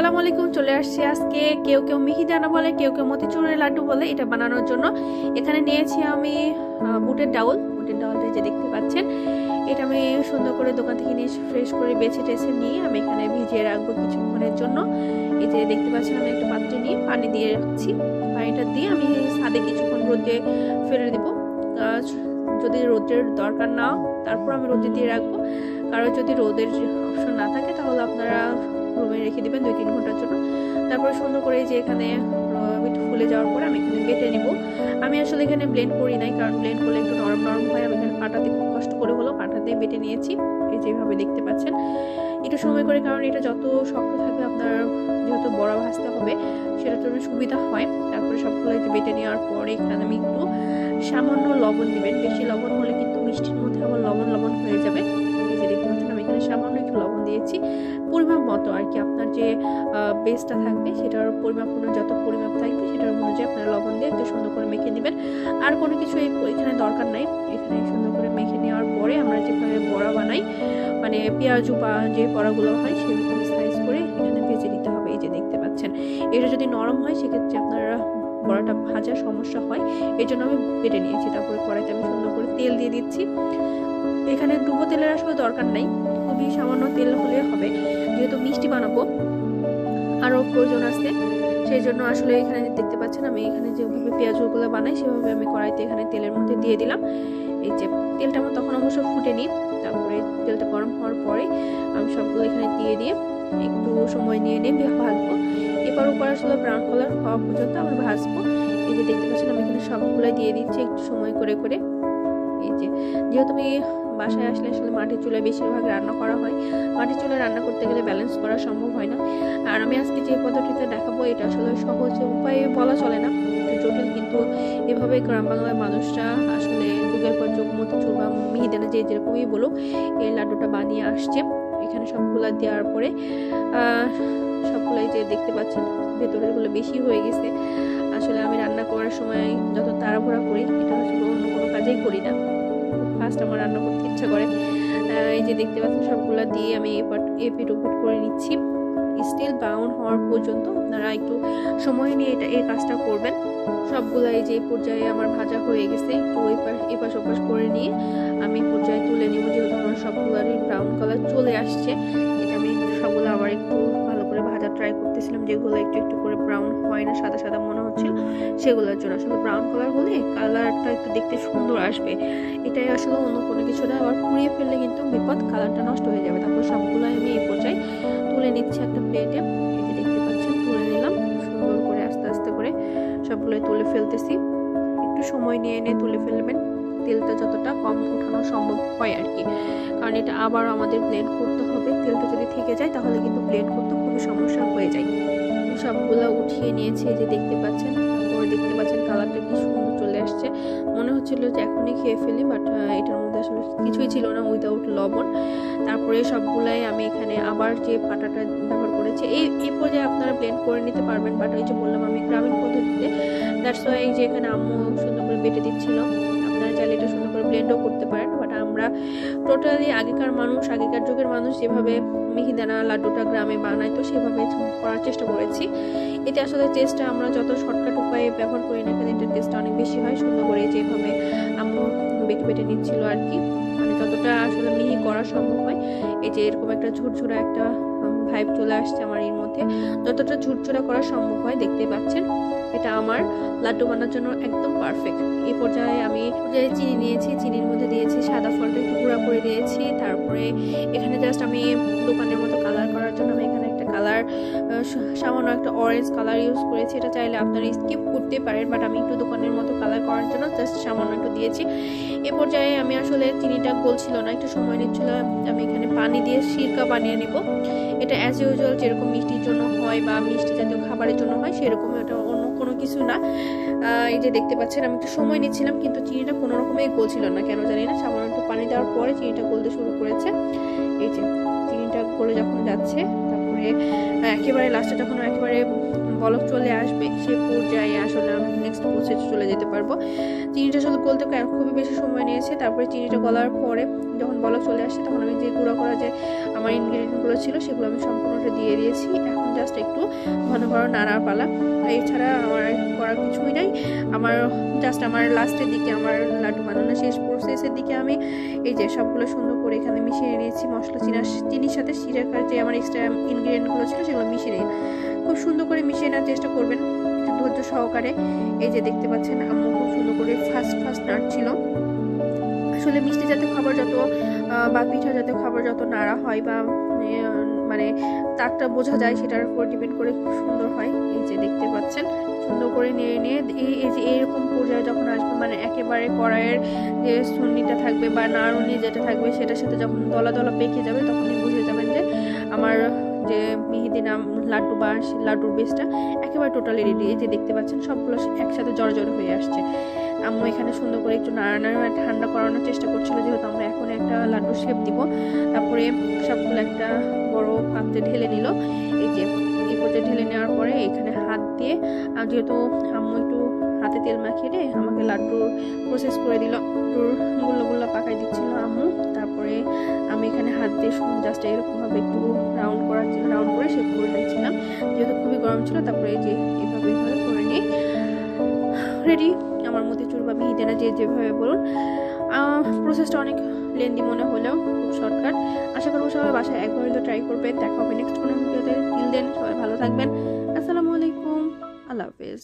আসসালামু আলাইকুম, চলে আসছি আজকে কেউ কেউ মিহিদানা বলে, কেউ কেউ মতিচুরের লাড্ডু বলে, এটা বানানোর জন্য। এখানে নিয়েছি আমি বুটের ডাউল। বুটের ডাউলটা যে দেখতে পাচ্ছেন, এটা আমি সুন্দর করে দোকান থেকে নিয়ে ফ্রেশ করে বেছে টেছে নিয়ে আমি এখানে ভিজিয়ে রাখব কিছুক্ষণের জন্য। এই যে দেখতে পাচ্ছেন, আমি একটা পাত্রে নিয়ে পানি দিয়ে রাখছি। পানিটা দিয়ে আমি ছাদে কিছুক্ষণ রোদে ফেলে দেবো। যদি রোদের দরকার না, তারপর আমি রোদে দিয়ে রাখব। কারও যদি রোদের অপশন না থাকে, তাহলে আপনারা রুমে রেখে দিবেন দুই তিন ঘণ্টার জন্য। তারপরে সুন্দর করে যে এখানে একটু ফুলে যাওয়ার পরে আমি এখানে বেটে নিব। আমি আসলে এখানে ব্লেন্ড করি নাই, কারণ ব্লেন্ড করলে একটু নরম নরম হয়। আমি এখানে পাটাতে খুব কষ্ট করে হলো পাটাতে বেটে নিয়েছি, এই যেভাবে দেখতে পাচ্ছেন। একটু সময় করে, কারণ এটা যত শক্ত থাকবে আপনার যেহেতু বড়া ভাজতে হবে, সেটার জন্য সুবিধা হয়। তারপরে সবগুলো যে বেটে নেওয়ার পরে এখানে আমি একটু সামান্য লবণ দিবেন। বেশি লবণ হলে কিন্তু মিষ্টির মধ্যে আবার লবণ লবণ হয়ে যাবে। সামান্য একটু লবণ দিয়েছি। পরিমাপ মতো আর কি আপনার যে বেসটা থাকবে সেটার পরিমাপ যত পরিমাপ থাকবে সেটার অনুযায়ী আপনারা লবণ দিয়ে একটু সুন্দর করে মেখে নেবেন। আর কোনো কিছু এখানে দরকার নাই। এখানে সুন্দর করে মেখে নেওয়ার পরে আমরা যেভাবে বড়া বানাই মানে পেঁয়াজু বা যে বড়াগুলো হয় সেরকম সাইজ করে এখানে ভেজে নিতে হবে। এই যে দেখতে পাচ্ছেন, এটা যদি নরম হয় সেক্ষেত্রে আপনারা বড়াটা ভাজার সমস্যা হয়। এই জন্য আমি বেটে নিয়েছি, তারপরে কড়াইতে আমি সুন্দর করে তেল দিয়ে দিচ্ছি। এখানে ডুবো তেলের আসলে দরকার নাই। খুবই সামান্য তেল হলে হবে। যেহেতু মিষ্টি বানাবো আরও প্রয়োজন আছে। সেই জন্য আসলে এখানে দেখতে পাচ্ছেন আমি এখানে যেভাবে পেঁয়াজগুলো বানাই, সেভাবে আমি কড়াইতে এখানে তেলের মধ্যে দিয়ে দিলাম। এই যে তেলটা আমার তখন অবশ্য ফুটেনি, তারপরে তেলটা গরম হওয়ার পরে আমি সবগুলো এখানে দিয়ে দিয়ে একটু সময় নিয়ে নিয়ে ভাজবো। এবার উপর আসলে ব্রাউন কালার হওয়া পর্যন্ত আমি ভাজবো। এই যে দেখতে পাচ্ছেন আমি এখানে সবগুলো দিয়ে দিচ্ছি একটু সময় করে করে। এই যে যেহেতু আমি বাসায় আসলে আসলে মাটির চুলায় বেশিরভাগ রান্না করা হয়। মাটির চুলায় রান্না করতে গেলে ব্যালেন্স করা সম্ভব হয় না। আর আমি আজকে যে পদ্ধতিতে দেখাবো, এটা আসলে সহজ উপায়ে বলা চলে না। জটিল কিন্তু এভাবে গ্রাম বাংলার মানুষরা আসলে যুগের পর যুগ মতিচুর বা মিহিদানা যে যেরকমই বলুক, এই লাড্ডুটা বানিয়ে আসছে। এখানে সবগুলা দেওয়ার পরে সবগুলাই যে দেখতে পাচ্ছেন, ভেতরেরগুলো বেশি হয়ে গেছে। আসলে আমি রান্না করার সময় যত তাড়াহুড়া করি, এটা আসলে অন্য কোনো কাজেই করি না। ফার্স্ট আমার রান্না করতে ইচ্ছা করে। এই যে দেখতে পাচ্ছেন, সবগুলা দিয়ে আমি এপাট এপিট ওপিট করে নিচ্ছি। স্টিল ব্রাউন হওয়ার পর্যন্ত আপনারা একটু সময় নিয়ে এটা, এই কাজটা করবেন। সবগুলা এই যে পর্যায়ে আমার ভাজা হয়ে গেছে, একটু ওই পাশ এপাশ ওপাশ করে নিয়ে আমি পর্যায়ে তুলে নিব, যেহেতু আমার সবগুলারই ব্রাউন কালার চলে আসছে। এটা আমি সবগুলো আবার একটু ট্রাই করতেছিলাম যেগুলো একটু একটু করে ব্রাউন হয় না, সাদা সাদা মনে হচ্ছিল, সেগুলোর জন্য। আসলে ব্রাউন কালার হলে কালারটা একটু দেখতে সুন্দর আসবে। এটাই আসলে অন্য কোনো কিছু না আবার পুড়িয়ে ফেললে কিন্তু বিপদ কালারটা নষ্ট হয়ে যাবে। তারপর সবগুলো আমি এই পর্যায়ে তুলে নিচ্ছি একটা প্লেটে এই দেখতে পাচ্ছেন, তুলে নিলাম। সুন্দর করে আস্তে আস্তে করে সবগুলো তুলে ফেলতেছি। একটু সময় নিয়ে এনে তুলে ফেলবেন। তেলটা যতটা কম উঠানো সম্ভব হয় আর কি। কারণ এটা আবার আমাদের ব্লেন্ড করতে হবে। তেলটা যদি থেকে যায় তাহলে কিন্তু ব্লেন্ড করতে সমস্যা হয়ে যায়। সবগুলো উঠিয়ে নিয়েছি যে দেখতে পাচ্ছেন, তারপরে দেখতে পাচ্ছেন কালারটা কি সুন্দর চলে আসছে। মনে হচ্ছিল যে এখনই খেয়ে ফেলি বাট এটার মধ্যে আসলে কিছুই ছিল না উইদাউট লবণ। তারপরে সবগুলাই আমি এখানে আবার যে পাটাটা ব্যবহার করেছি, এই এই পর্যায়ে আপনারা ব্লেন্ড করে নিতে পারবেন বাট ওই যে বললাম আমি গ্রামীণ পদ্ধতিতে দ্যাটস ওয়াই যে এখানে আম্মু সুন্দর করে বেটে দিচ্ছিল। আপনারা চাইলে এটা সুন্দর করে ব্লেন্ডও করতে পারেন বাট আমরা টোটালি আগেকার মানুষ, আগেকার যুগের মানুষ যেভাবে মিহিদানা লাড্ডুটা গ্রামে বানাইতো সেভাবে করার চেষ্টা করেছি। এতে আসলে টেস্টটা আমরা যত শর্টকাট উপায়ে ব্যবহার করি না কেন, এটার টেস্টটা অনেক বেশি হয়। সুন্দর করে যেভাবে আম্মু বেটে বেটে নিচ্ছিল আর কি মানে যতটা আসলে মিহি করা সম্ভব হয় এই যে এরকম একটা ঝুরঝুরা একটা ভাইব চলে আসছে আমার এর মধ্যে। যতটা ঝুরঝুরা করা সম্ভব হয় দেখতে পাচ্ছেন। এটা আমার লাড্ডু বানানোর জন্য একদম পারফেক্ট এই পর্যায়ে আমি পর্যায়ে চিনি নিয়েছি, চিনির মধ্যে দিয়েছি সাদা ফলটা, একটু গুঁড়া করে দিয়েছি। তারপরে এখানে জাস্ট আমি দোকানের মতো কালার করার জন্য আমি সামান্য একটা অরেঞ্জ কালার ইউজ করেছি। এটা চাইলে আপনারা স্কিপ করতে পারেন বাট আমি একটু দোকানের মতো কালার করার জন্য জাস্ট সামান্য একটু দিয়েছি। এ পর্যায়ে আমি আসলে চিনিটা গলছিল না, একটু সময় নিচ্ছিল। আমি এখানে পানি দিয়ে সিরকা বানিয়ে নিব। এটা অ্যাজ ইউজুয়াল যেরকম মিষ্টির জন্য হয় বা মিষ্টি জাতীয় খাবারের জন্য হয় সেরকম এটা অন্য কোনো কিছু না। এই যে দেখতে পাচ্ছেন, আমি একটু সময় নিচ্ছিলাম, কিন্তু চিনিটা কোনো রকমই গলছিল না, কেন জানি না। সামান্য একটু পানি দেওয়ার পরে চিনিটা গলতে শুরু করেছে। এই যে, চিনিটা গলে যখন যাচ্ছে তারপরে আহ, একেবারে লাস্টে যখন একেবারে বলক চলে আসবে সেই পর্যায়ে আসলে আমি নেক্সট প্রসেস চলে যেতে পারব। চিনিটা শুধু গলতে খুবই বেশি সময় নিয়েছে তারপরে চিনিটা গলার পরে যখন বলক চলে আসছে তখন আমি যে গুঁড়া করা যে আমার ইনগ্রিডিয়েন্টগুলো ছিল সেগুলো আমি সম্পূর্ণটা দিয়ে দিয়েছি। এখন জাস্ট একটু ঘন ঘন নাড়ার পালা। এছাড়া আমার করার কিছুই নাই। আমার জাস্ট আমার লাস্টের দিকে আমার লাড্ডু বানানো শেষ প্রসেসের দিকে আমি এই যে সবগুলো সুন্দর করে এখানে মিশিয়ে নিয়েছি, মশলা চিনা চিনির সাথে সিরাকার যে আমার এক্সট্রা ইনগ্রিডিয়েন্টগুলো ছিল সেগুলো মিশিয়ে নিয়ে খুব সুন্দর করে মিশিয়ে নেওয়ার চেষ্টা করবেন ধৈর্য সহকারে। এই যে দেখতে পাচ্ছেন, আম্মু খুব সুন্দর করে ফার্স্ট ফার্স্ট নাড়ছিল আসলে মিষ্টি জাতীয় খাবার যত বা পিঠা জাতীয় খাবার যত নাড়া হয় বা মানে তাকটা বোঝা যায়, সেটার উপর ডিপেন্ড করে খুব সুন্দর হয়। এই যে করে নিয়ে নিয়ে এই এই যে এরকম পর্যায়ে যখন আসবে মানে একেবারে কড়াইয়ের যে সুন্নিটা থাকবে বা নাড়ুনি যেটা থাকবে, সেটার সাথে যখন দলা দলা পেকে যাবে, তখনই বুঝে যাবেন যে আমার যে মিহিদি নাম, লাড্ডু বা লাড্ডুর বেসটা একেবারে টোটালি রেডি এই যে দেখতে পাচ্ছেন, সবগুলো একসাথে জড় হয়ে আসছে। আম্মু এখানে সুন্দর করে একটু নাড়া নাড়া ঠান্ডা করানোর চেষ্টা করছিল, যেহেতু আমরা এখন একটা লাড্ডু শেপ দিব। তারপরে সবগুলো একটা বড় পাত্রে ঢেলে নিল। এই যে পর্যায়ে ঢেলে নেওয়ার পরে এখানে হাত দিয়ে যেহেতু আম্মু একটু হাতে তেল মাখিয়ে দিয়ে আমাকে লাড্ডুর প্রসেস করে দিল, লাড্ডুর গুল্লো গুল্লো পাকাই দিচ্ছিল আম্মু। তারপরে আমি এখানে হাত দিয়ে জাস্ট এরকমভাবে একটু রাউন্ড করার রাউন্ড করে শেপ করে নিয়েছিলাম। যেহেতু খুবই গরম ছিল, তারপরে যে এইভাবে এইভাবে করে নিয়ে রেডি আমার মতিচুর বা মিহিদেনা যে যেভাবে বলুন প্রসেসটা অনেক লেন্দি মনে হলেও খুব শর্টকাট আশা করব সবাই বাসায় একবার হলেও ট্রাই করবে। দেখা হবে নেক্সট কোনো ভিডিওতে টিল দেন সবাই ভালো থাকবেন। আসসালামু আলাইকুম। আল্লাহ হাফেজ।